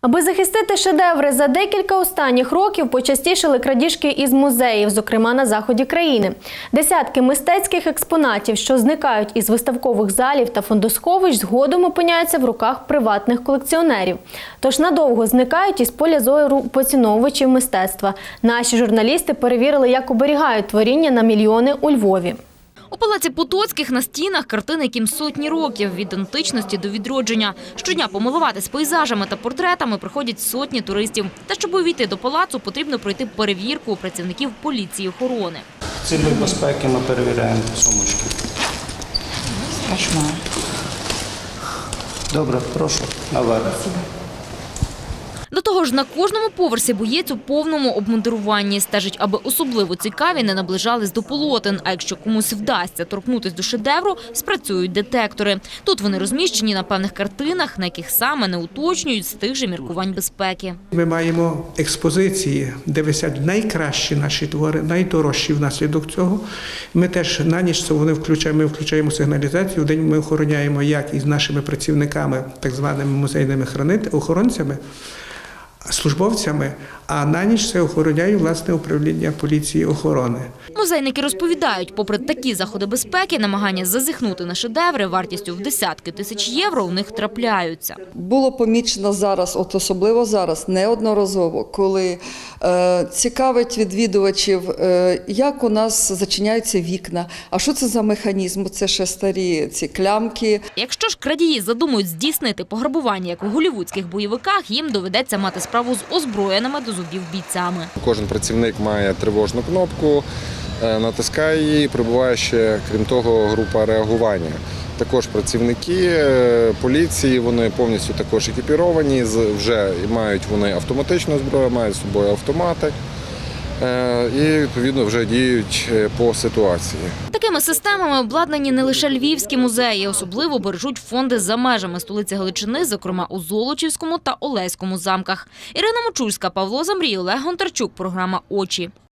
Аби захистити шедеври, за декілька останніх років почастішали крадіжки із музеїв, зокрема на заході країни. Десятки мистецьких експонатів, що зникають із виставкових залів та фондосховищ, згодом опиняються в руках приватних колекціонерів. Тож надовго зникають із поля зору поціновувачів мистецтва. Наші журналісти перевірили, як оберігають творіння на мільйони у Львові. У палаці Потоцьких на стінах картини, яким сотні років від античності до відродження. Щодня помилуватись пейзажами та портретами приходять сотні туристів. Та щоб увійти до палацу, потрібно пройти перевірку у працівників поліції охорони. Цілі безпеки ми перевіряємо сумочки. Страшно. Добре, прошу, наверх. До того ж, на кожному поверсі боєць у повному обмундируванні стежить, аби особливо цікаві не наближались до полотен. А якщо комусь вдасться торкнутись до шедевру, спрацюють детектори. Тут вони розміщені на певних картинах, на яких саме не уточнюють з тих же міркувань безпеки. Ми маємо експозиції, де висять найкращі наші твори, найдорожчі внаслідок цього. Ми теж на ніч вони включаємо. Ми включаємо сигналізацію. День ми охороняємо як із нашими працівниками, так званими музейними хранит- охоронцями, службовцями. А на ніч це охороняє власне управління поліції охорони. Музейники розповідають, попри такі заходи безпеки, намагання зазіхнути на шедеври вартістю в десятки тисяч євро у них трапляються. Було помічено зараз, от особливо зараз, неодноразово, коли е, цікавить відвідувачів, е, як у нас зачиняються вікна. А що це за механізм? Це ще старі ці клямки. Якщо ж крадії задумують здійснити пограбування, як у голівудських бойовиках, їм доведеться мати справу з озброєними до зубів бійцями. Кожен працівник має тривожну кнопку, е, натискає її, прибуває ще, крім того, група реагування. Також працівники е, поліції, вони повністю також екіпіровані, вже мають вони автоматичну зброю, мають з собою автомати і відповідно вже діють е, по ситуації. Такими системами обладнані не лише львівські музеї, особливо бережуть фонди за межами столиці Галичини, зокрема у Золочівському та Олеському замках. Ірина Мочульська, Павло Замрій, Олег Гонтарчук. Програма Очі.